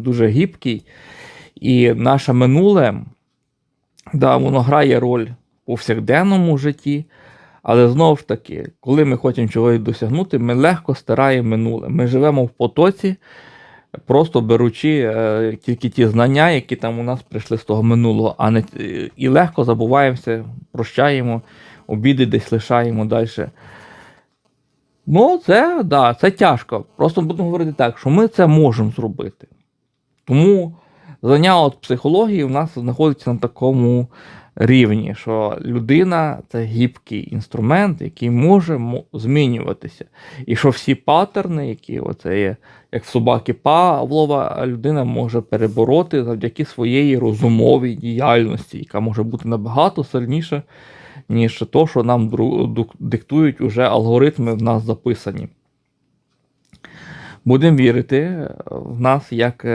дуже гібкий. І наше минуле, да, воно грає роль у повсякденному житті. Але знову ж таки, коли ми хочемо чогось досягнути, ми легко стираємо минуле. Ми живемо в потоці, просто беручи е, тільки ті знання, які там у нас прийшли з того минулого, а не і легко забуваємося, прощаємо, обіди десь лишаємо далі. Ну, це, да, це тяжко. Просто будемо говорити так, що ми це можемо зробити. Тому знання от психології в нас знаходиться на такому рівні, що людина це гібкий інструмент, який може змінюватися. І що всі паттерни, які оце є, як в собаки Павлова, людина може перебороти завдяки своєї розумовій діяльності, яка може бути набагато сильніша, ніж то, що нам диктують уже алгоритми в нас записані. Будемо вірити в нас як е,